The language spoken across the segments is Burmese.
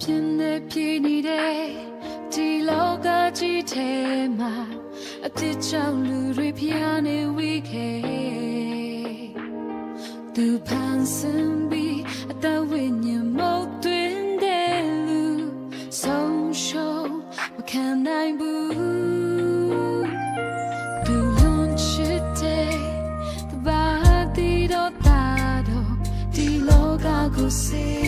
ပြင်းနေပြင်းနေတဲ့ဒီလောကကြီးထဲမှာအပြစ်ကြောင့်လူတွေဖျားနေဝိခဲသူပန်းစံပြီးအတဝိညာဉ်မောက်တွင်တဲ့လူဆုံးရှုံးမခံနိုင်ဘူးသူလွန်ချစ်တဲ့ဘာတိတော့တာတော့ဒီလောကကိုစေ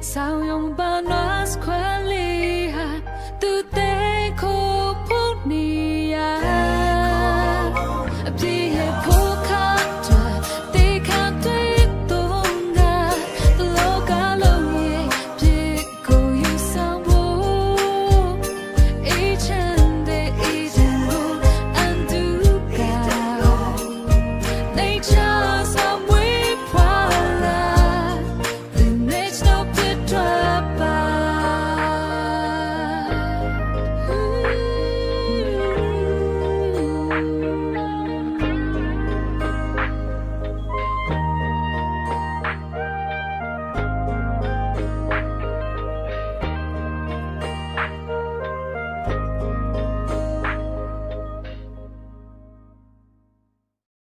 想拥抱，暖死我。